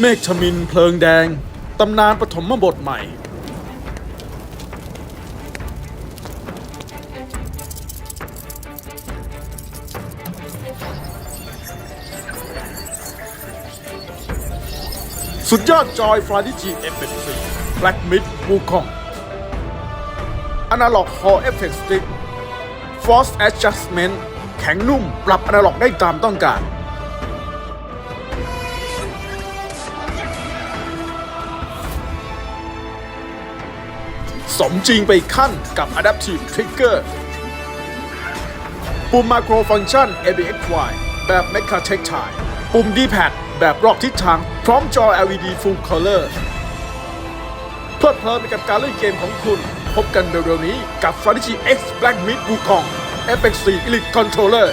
เมฆชมินเพลิงแดง ตำนานปฐมบทใหม่ สุดยอดจอยฟลาดิจีเอฟเฟกซีแบล็กมิดวูคองอนาล็อกฮอเอฟเฟกต์สติ๊ก Force Adjustment แข็งนุ่มปรับอนาล็อกได้ตามต้องการ สมจริงไปขั้นกับ Adaptive Trigger ปุ่ม Macro Function ABXY แบบ Mecha Tactile ปุ่ม D-pad แบบรอบทิศทาง พร้อมจอ LED Full Color เพลิดเพลินไปกับการเล่นเกมของคุณ พบกันเร็วๆนี้กับ f a r i g i X Black Mid Wukong FX4 Elite Controller